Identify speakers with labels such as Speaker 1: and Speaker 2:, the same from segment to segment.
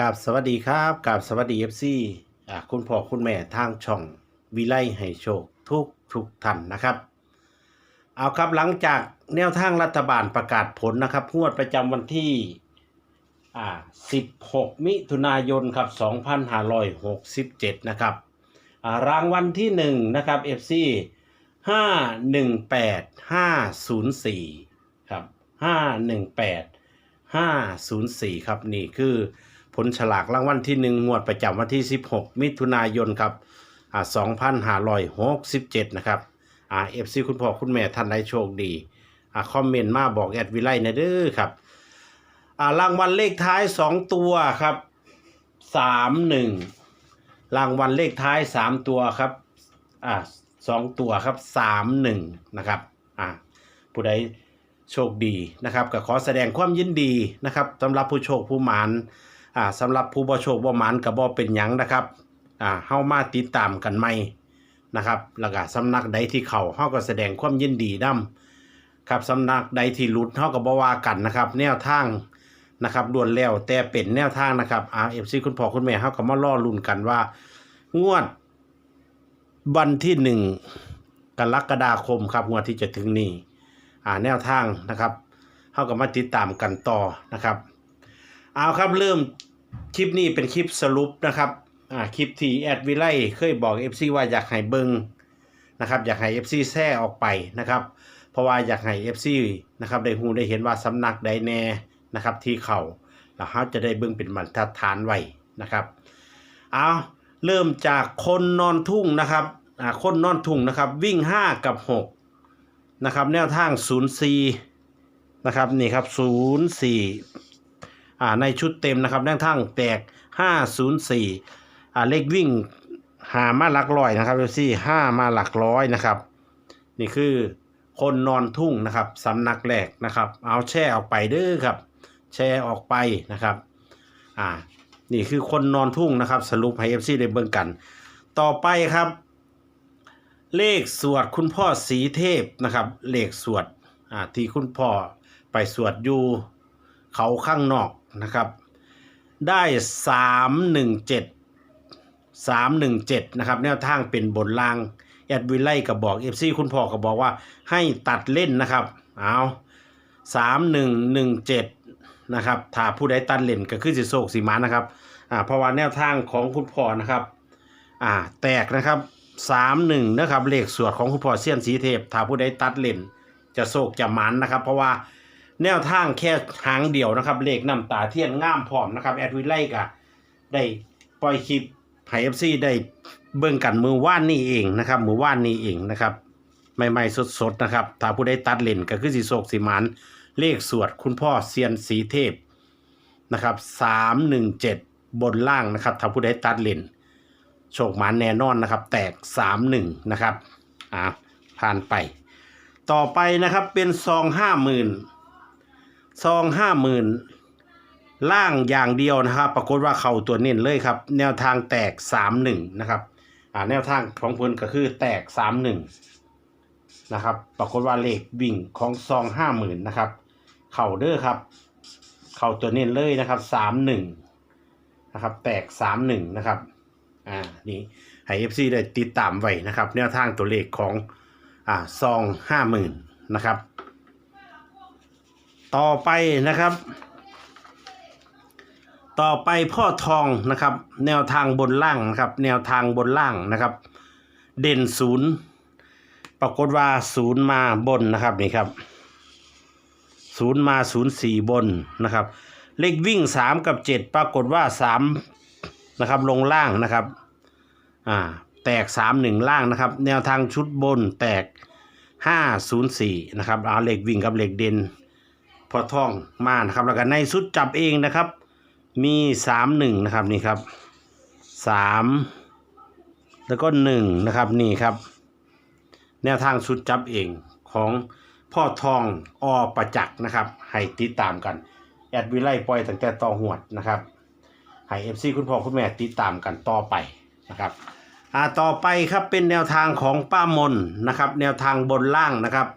Speaker 1: กับสวัสดีครับกับสวัสดีเอฟซีคุณพ่อคุณแม่ทางช่องวิไลให้โชคทุกทุกท่านนะครับ เอาครับหลังจากแนวทางรัฐบาลประกาศผลนะครับงวดประจำวันที่อ่า16 มิถุนายนครับ2567 นะครับรางวัลที่ 1 นะครับ FC 518 504 ครับ 518 504 ครับ นี่คือ ผลฉลากรางวัลที่ 1 งวดประจำวันที่ 16 มิถุนายนครับอ่า2567 นะครับอ่า FC คุณพ่อคุณแม่ท่านใดโชคดีอ่าคอมเมนต์มาบอกแอดวิไลนะเด้อครับอ่ารางวัลเลขท้าย 2 ตัวครับ 31 รางวัลเลขท้าย 3 ตัวครับอ่าสองตัวครับ 31 นะครับอ่าผู้ใดโชคดีนะครับก็ขอแสดงความยินดีนะครับสำหรับผู้โชคผู้หมาน อ่าสำหรับผู้บ่โชคบ่หมานก็บ่เป็นหยังนะครับอ่าเฮามาติดตามกันใหม่นะครับแล้วก็สำนักใดที่เขาเฮาก็แสดงความยินดีนํครับสำนักใดที่หลุดเฮาก็บ่ว่ากันนะครับ แนวทางนะครับด่วนแล้วแต่เป็นแนวทางนะครับ RFC คุณพ่อคุณแม่เฮาก็มารอลุ้นกันว่า งวดวันที่หนึ่งกรกฎาคมครับงวดที่จะถึงนี้อ่าแนวทางนะครับเข้ากับมาติดตามกันต่อนะครับ เอาครับเริ่มคลิปนี้เป็นคลิปสรุปนะครับอ่าคลิปที่แอดวิไลเคยบอก FC ว่าอยากให้เบิงนะครับอยากให้ FC แท้ออกไปนะครับ เพราะว่าอยากให้ FC นะครับได้ฮู้ได้เห็นว่าสำนักใดแน่นะครับที่เขาแล้วเขาจะได้เบิงเป็นบรรทัดฐานไว้นะครับเอาเริ่มจากคนนอนทุ่งนะครับอ่าคนนอนทุ่งนะครับวิ่ง 5 กับ6นะครับแนวทาง04นะครับนี่ครับ04 อ่าในชุดเต็มนะครับแนวทางแตก 504อ่าเลขวิ่งหามาหลักร้อยนะครับเอซี่ห้ามาหลักร้อยนะครับ นี่คือคนนอนทุ่งนะครับสำนักแรกนะครับ เอาแช่ออกไปเด้อครับ แช่ออกไปนะครับอ่านี่คือคนนอนทุ่งนะครับ สรุปให้เอฟซีได้เบิ่งกัน ต่อไปครับ เลขสวดคุณพ่อสีเทพนะครับ เลขสวดอ่าที่คุณพ่อไปสวดอยู่เขาข้างนอก นะครับ ได้สามหนึ่งเจ็ดสามหนึ่งเจ็ดนะครับแนวทางเป็นบนล่างแอดวิไลก็บอกเอฟซีคุณพ่อก็บอกว่าให้ตัดเล่นนะครับเอาสามหนึ่งหนึ่งเจ็ดนะครับถ้าผู้ใดตัดเล่นก็คือสิโศกสีมานะครับอ่าเพราะว่าแนวทางของคุณพ่อนะครับอ่าแตกนะครับสามหนึ่งนะครับเลขสวดของคุณพ่อเซียนสีเทพถ้าผู้ใดตัดเล่นจะโศกจะมันนะครับ เพราะว่า แนวทางแค่หางเดียวนะครับ เลขน้ำตาเทียนง่ามพร้อมนะครับ แอดวิไลก็ได้ปล่อยคลิปไฮเอฟซีได้เบิ่งกันมือว่านนี่เองนะครับ มือว่านนี่เองนะครับ ใหม่ๆสดๆนะครับถ้าผู้ใดตัดเลนก็คือสีโศกสีมันเลขสวดคุณพ่อเซียนสีเทพนะครับสามหนึ่งเจ็ดบนล่างนะครับถ้าผู้ใดตัดเลนโชคมันแน่นอนนะครับ แตกสามหนึ่งนะครับอ่าผ่านไป ต่อไปนะครับเป็นซองห้าหมื่น ซองห้าหมื่นล่างอย่างเดียวนะครับ ปรากฏว่าเข่าตัวเน้นเลยครับ แนวทางแตกสามหนึ่งนะครับอ่าแนวทางของเพิ่นก็คือแตกสามหนึ่งนะครับ ปรากฏว่าเลขวิ่งของซองห้าหมื่นนะครับ เข่าเด้อครับ เข่าตัวเน้นเลยนะครับสามหนึ่งนะครับ แตกสามหนึ่งนะครับอ่านี่ให้เอฟซีได้ติดตามไว้นะครับ แนวทางตัวเลขของอ่าซองห้าหมื่นนะครับ ต่อไปนะครับ ต่อไปพ่อทองนะครับ แนวทางบนล่างนะครับ แนวทางบนล่างนะครับ เด่นศูนย์ปรากฏว่าศูนย์มาบนนะครับนี่ครับศูนย์มาศูนย์สี่บนนะครับ เลขวิ่งสามกับเจ็ดปรากฏว่าสามนะครับลงล่างนะครับอ่าแตกสามหนึ่งล่างนะครับ แนวทางชุดบนแตกห้าศูนย์สี่นะครับเอาเหล็กวิ่งกับเหล็กเด่น อท่องมานะครับแล้วก็ในชุดจับเองนะครับ มีสามหนึ่งนะครับนี่ครับสามแล้วก็หนึ่งนะครับนี่ครับ แนวทางชุดจับเองของพ่อทองอประจักษ์นะครับ ให้ติดตามกันแอดวิไลปล่อยตั้งแต่ต่อหวดนะครับให้เอฟซีคุณพ่อคุณแม่ติดตามกันต่อไปนะครับอ่าต่อไปครับเป็นแนวทางของป้ามนนะครับ แนวทางบนล่างนะครับ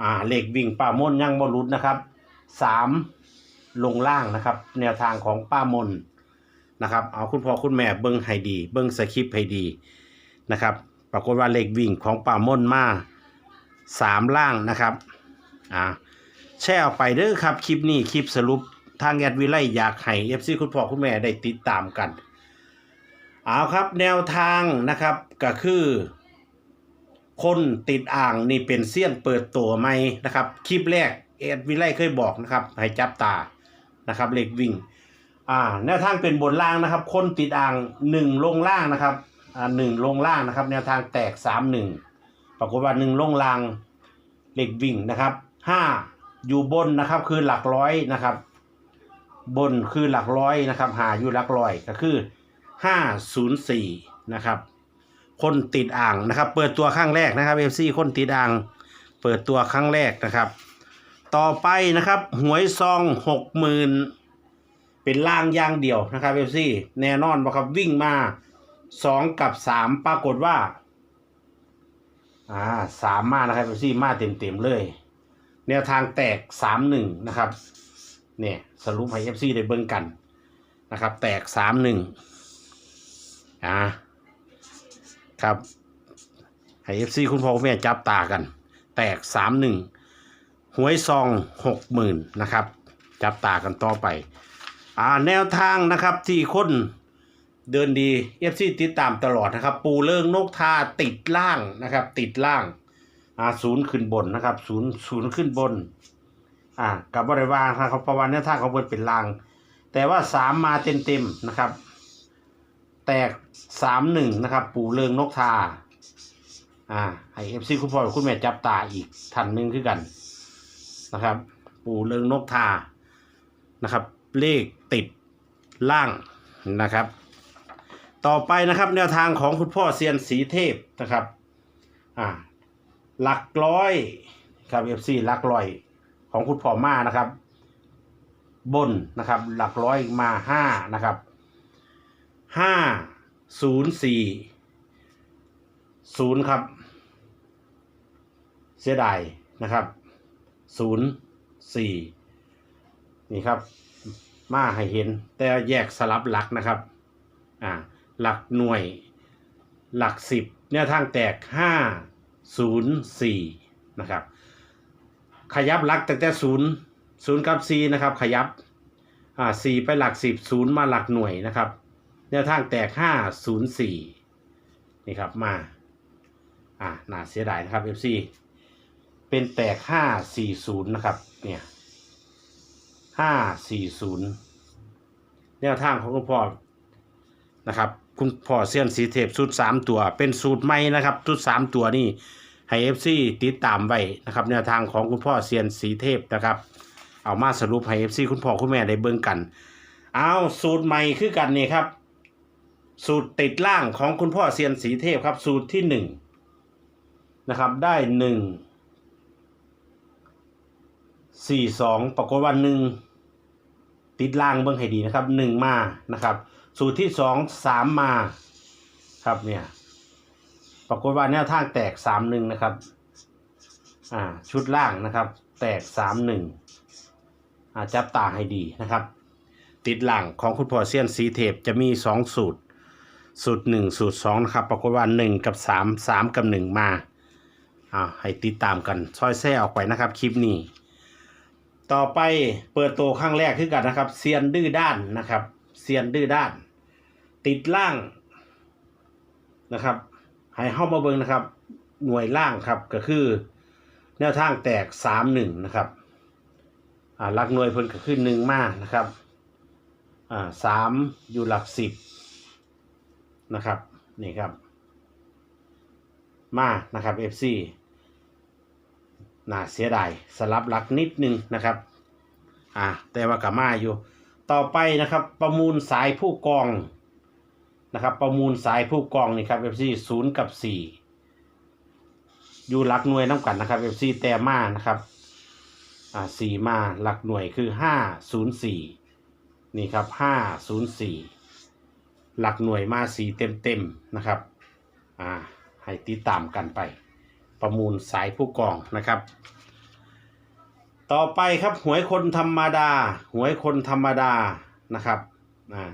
Speaker 1: อ่าเลขวิ่งป้ามนยังบรุษนะครับ สามลงล่างนะครับ แนวทางของป้ามนนะครับ เอาคุณพ่อคุณแม่เบิ้งให้ดี เบิ้งสคริปต์ให้ดีนะครับ ปรากฏว่าเลขวิ่งของป่ามนมาสามล่างนะครับอ่าแชร์ออกไปเด้อครับคลิปนี้คลิปสรุปทางแอดวิไลอยากให้เอฟซีคุณพ่อคุณแม่ได้ติดตามกันเอาครับแนวทางนะครับก็คือ คนติดอ่างนี่เป็นเสี้ยนเปิดตัวไหมนะครับ คลิปแรก เอ็ดวิไลเคยบอกนะครับให้จับตานะครับเลขวิ่งอ่าแนวทางเป็นบนล่างนะครับ คนติดอ่างหนึ่งลงล่างนะครับอ่าหนึ่งลงล่างนะครับ แนวทางแตกสามหนึ่งปรากฏว่าหนึ่งลงล่างเลขวิ่งนะครับห้าอยู่บนนะครับคือหลักร้อยนะครับ บนคือหลักร้อยนะครับหาอยู่หลักร้อยก็คือห้าศูนย์สี่นะครับคนติดอ่างนะครับ เปิดตัวครั้งแรกนะครับเอฟซีคนติดอ่าง เปิดตัวครั้งแรกนะครับ ต่อไปนะครับหวยซองหกหมื่นเป็นล่างย่างเดียวนะครับเอฟซีแน่นอนว่าครับวิ่งมาสองกับสามปรากฏว่า อ่าสามมานะครับเอฟซีมาเต็มเต็มๆเลย แนวทางแตกสามหนึ่งนะครับเนี่ยสรุปให้เอฟซีได้เบิ่งกันนะครับ แตกสามหนึ่งอ่าครับให้เอฟซีคุณพ่อคุณแม่จับตากัน แตกสามหนึ่ง หวยซองหกหมื่นนะครับ จับตากันต่อไป อ่าแนวทางนะครับที่คนเดินดีเอฟซีติดตามตลอดนะครับ ปูเลิงนกทาติดล่างนะครับ ติดล่างอ่าศูนย์ขึ้นบนนะครับศูนย์ศูนย์ขึ้นบน อ่ากับบริวารนะครับประวันแนวทางเขาเปิดเป็นล่าง แต่ว่าสามมาเต็มเต็มนะครับ แตกสามหนึ่งนะครับ ปูเริงนกทาอ่าให้เอฟซีคุณพ่อคุณแม่จับตาอีกท่านหนึ่งคือกัน นะครับ ปู่เริงนกทานะครับ เลขติดล่างนะครับ ต่อไปนะครับแนวทางของคุณพ่อเซียนสีเทพนะครับอ่าหลักร้อยครับเอฟซีหลักร้อยของคุณพ่อมานะครับ บนนะครับ หลักร้อยมาห้านะครับห้าศูนย์สี่ศูนย์ครับ เสียดายนะครับ ศูนย์สี่นี่ครับ มาให้เห็น แต่แยกสลับหลักนะครับ อ่า หลักหน่วย หลักสิบเนี่ยทางแตกห้าศูนย์สี่นะครับ ขยับหลักแต่แต่ศูนย์ศูนย์กับสี่นะครับ ขยับ อ่าสี่ไปหลักสิบศูนย์มาหลักหน่วยนะครับแนวทางแตกห้าศูนย์สี่นี่ครับมา อ่าน่าเสียดายนะครับ FC เป็นแตกห้าสี่ศูนย์นะครับ เนี่ยห้าสี่ศูนย์แนวทางของคุณพ่อนะครับคุณพ่อเซียนสีเทพสูตรสามตัว เป็นสูตรใหม่นะครับสูตรสามตัวนี่ให้ FC ติดตามไว้นะครับ แนวทางของคุณพ่อเซียนสีเทพนะครับ เอามาสรุปให้ FC คุณพ่อคุณแม่ได้เบิ่งกัน เอาสูตรใหม่คือกันนี่ครับ สูตรติดล่างของคุณพ่อเซียนสีเทพครับ สูตรที่หนึ่งนะครับ ได้หนึ่ง สี่สองปรากฏว่าหนึ่งติดล่างเบิ้องให้ดีนะครับหนึ่งมานะครับ สูตรที่สองสามมาครับเนี่ยปรากฏว่าแนวทางแตกสามหนึ่งนะครับอ่าชุดล่างนะครับ แตกสามหนึ่งอ่าจับตาให้ดีนะครับ ติดหลังของคุณพ่อเซียนสีเทพจะมีสองสูตร สูตรหนึ่งสูตรสองนะครับ ปรากฏว่าหนึ่งกับสามสามกับหนึ่งมาอ่าให้ติดตามกันซอยแซ่ออกไปนะครับคลิปนี้ ต่อไปเปิดตัวครั้งแรกคือกันนะครับเซียนดื้อด้านนะครับเซียนดื้อด้าน ติดล่างนะครับให้เข้ามาเบิงนะครับ หน่วยล่างครับก็คือ แนวทางแตกสามหนึ่งนะครับอ่าหลักหน่วยเพิ่นก็คือหนึ่งมากนะครับอ่าสามอยู่หลักสิบนะครับนี่ครับ มานะครับ FC น่าเสียดายสลับหลักนิดนึงนะครับอ่าแต่ว่ากับมาอยู่ ต่อไปนะครับประมูลสายผู้กองนะครับประมูลสายผู้กองนี่ครับ FC ศูนย์กับสี่อยู่หลักหน่วยน้ำกันนะครับ FC แต่มานะครับอ่าสี่มาหลักหน่วยคือห้าศูนย์สี่นี่ครับห้าศูนย์สี่หลักหน่วยมาสีเต็มเต็มนะครับอ่าให้ติดตามกันไป ประมูลสายผู้กองนะครับ ต่อไปครับหวยคนธรรมดา หวยคนธรรมดานะครับอ่า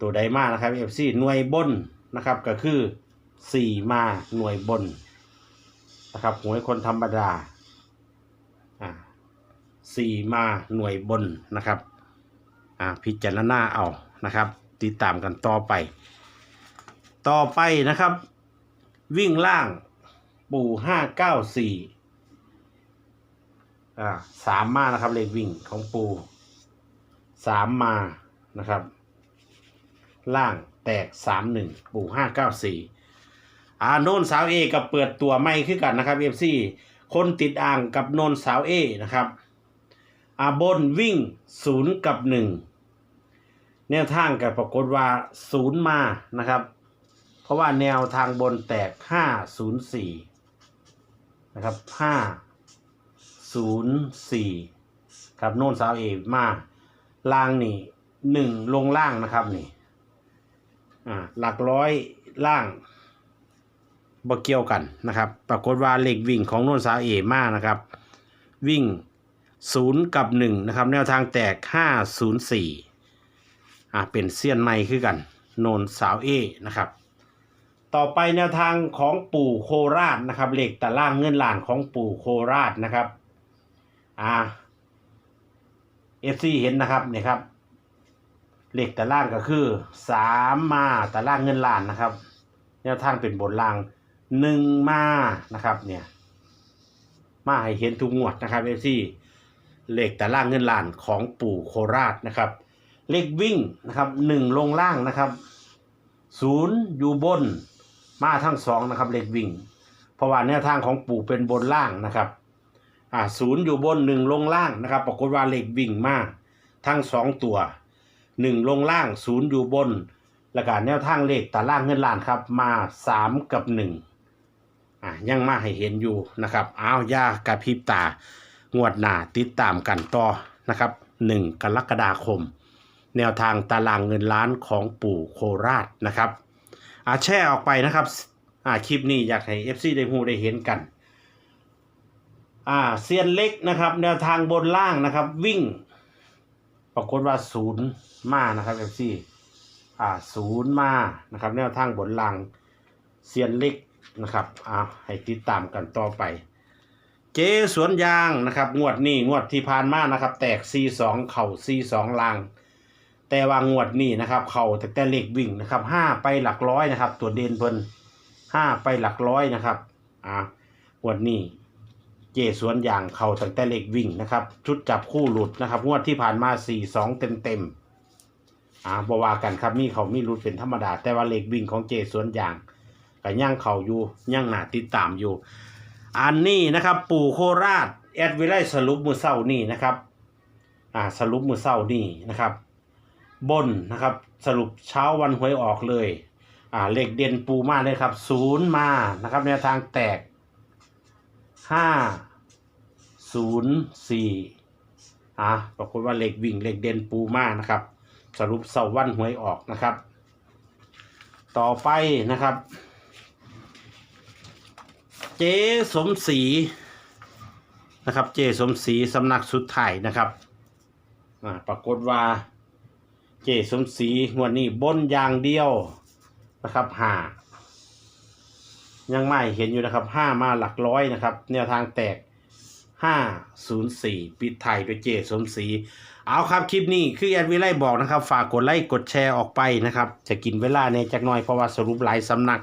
Speaker 1: ตัวใดมานะครับ FC หน่วยบนนะครับก็คือ4มาหน่วยบนนะครับหวยคนธรรมดาอ่าสี่มาหน่วยบนนะครับอ่าพิจารณาเอานะครับ ติดตามกันต่อไป ต่อไปนะครับ วิ่งล่าง ปู่ห้าเก้าสี่อ่าสามมานะครับเลขวิ่งของปู่สามมานะครับ ล่างแตกสามหนึ่งปู่ห้าเก้าสี่อาโนนสาวเอกับเปิดตัวไม่ขึ้นกันนะครับเอฟซีคนติดอ่างกับโนนสาวเอนะครับอาบนวิ่งศูนย์กับหนึ่งแนวทางกับปรากฏว่าศูนย์มานะครับ เพราะว่าแนวทางบนแตกห้าศูนย์สี่ นะครับห้าศูนย์สี่ครับโน่นสาวเอมาล่างนี่หนึ่งลงล่างนะครับนี่อ่าหลักร้อยล่างบ่เกี่ยวกันนะครับ ปรากฏว่าเลขวิ่งของโนนสาวเอมานะครับ วิ่งศูนย์กับหนึ่งนะครับ แนวทางแตกห้าศูนย์สี่อ่าเป็นเซียนใหม่คือกัน โนนสาวเอนะครับ ต่อไปแนวทางของปู่โคราชนะครับเหลขตารางเงินล้านของปู่โคราชนะครับอ่าเอฟซีเห็นนะครับเนี่ยครับเหลขตารางก็คือสามมาตารางเงินล้านนะครับ แนวทางเป็นบนล่างหนึ่งมานะครับเนี่ยมาให้เห็นทุกงวดนะครับเอฟซีเหลขตารางเงินล้านของปู่โคราชนะครับเลขวิ่งนะครับหนึ่งลงล่างนะครับศูนย์อยู่บน มาทั้งสองนะครับเลขวิ่ง เพราะว่าแนวทางของปู่เป็นบนล่างนะครับอ่าศูนย์อยู่บนหนึ่งลงล่างนะครับ ปรากฏว่าเลขวิ่งมาทั้งสองตัวหนึ่งลงล่างศูนย์อยู่บนแล้วก็แนวทางเลขตารางเงินล้านครับ มาสามกับหนึ่งอะยังมาให้เห็นอยู่นะครับอ้าวยากระพริบตางวดหน้าติดตามกันต่อนะครับหนึ่งกรกฎาคม แนวทางตารางเงินล้านของปู่โคราชนะครับ อาแช่ออกไปนะครับ อ่าคลิปนี้อยากให้ FC ได้หูได้เห็นกัน อ่าเซียนเล็กนะครับ แนวทางบนล่างนะครับ วิ่ง ปรากฏว่าศูนย์มานะครับเอฟซีอ่าศูนย์มานะครับ แนวทางบนลังเซียนเล็กนะครับอ่าให้ติดตามกันต่อไป เจสวนยางนะครับ งวดนี้งวดที่ผ่านมานะครับ แตก C2 เข่า C2 ลาง แต่ว่างวดนี้นะครับเข่าแต่แต่เล็กวิ่งนะครับห้าไปหลักร้อยนะครับ ตัวเด่นเพิ่นห้าไปหลักร้อยนะครับอ่างวดนี้เจสวนอย่างเขาแตั้งแต่เล็กวิ่งนะครับ ชุดจับคู่หลุดนะครับงวดที่ผ่านมา4 2เต็มเต็มอ่าบว่ากันครับมีเขามีหลุดเป็นธรรมดา แต่ว่าเล็กวิ่งของเจสวนอย่างก็ย่างเขาอยู่ย่างหนาติดตามอยู่ อันนี้นะครับ ปู่โคราชแอดวิไลสรุปมือเศร้านี่นะครับ อ่าสรุปมือเศร้านี่นะครับ บนนะครับ สรุปเช้าวันหวยออกเลยอ่าเลขเด่นปูมาเลยครับศูนย์มานะครับแนวทางแตกห้าศูนย์สี่อะปรากฏว่าเลขวิ่งเลขเด่นปูมานะครับ สรุปเสาวันหวยออกนะครับ ต่อไปนะครับ เจสมศรีนะครับ เจสมศรีสำนักสุดท้ายนะครับอ่าปรากฏว่า เจสมศรีงวันนี้บนอย่างเดียวนะครับหายังไม่เห็นอยู่นะครับห้ามาหลักร้อยนะครับ แนวทางแตกห้าศูนย์สี่ปิดไทยโดยเจสมศรีเอาครับคลิปนี้คือแอดวิไลบอกนะครับ ฝากกดไลค์กดแชร์ออกไปนะครับ จะกินเวลาในจักหน่อยเพราะว่าสรุปหลายสำนัก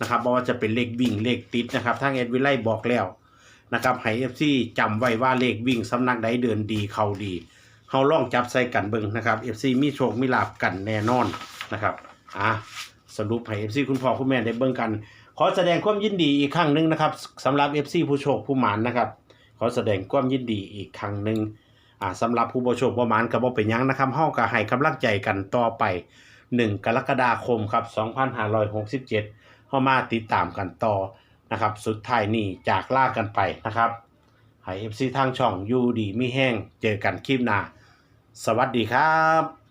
Speaker 1: นะครับเพราะว่าจะเป็นเลขวิ่งเลขติดนะครับทางแอดวิไลบอกแล้วนะครับให้เอฟซีจำไว้ว่าเลขวิ่งสำนักใดเดินดีเข้าดี เขาล่องจับใส่กันเบิ่งนะครับเอฟซีมีโชคมีลาบกันแน่นอนนะครับอะสรุปให้เอฟซีคุณพ่อคุณแม่ได้เบิ่งกัน ขอแสดงความยินดีอีกครั้งหนึ่งนะครับสำหรับ FC ผู้โชคผู้หมานนะครับ ขอแสดงความยินดีอีกครั้งหนึ่งอ่าสำหรับผู้บ่โชคผู้หมานก็บ่เป็นยังนะครับเฮาก็ให้กำลังใจกันต่อไป 1 กรกฎาคมครับ 2567เฮามาติดตามกันต่อนะครับ สุดท้ายนี้จากลากันไปนะครับ ให้ FC ทางช่องอยู่ดีมีแห้งเจอกันคลิปหน้า สวัสดีครับ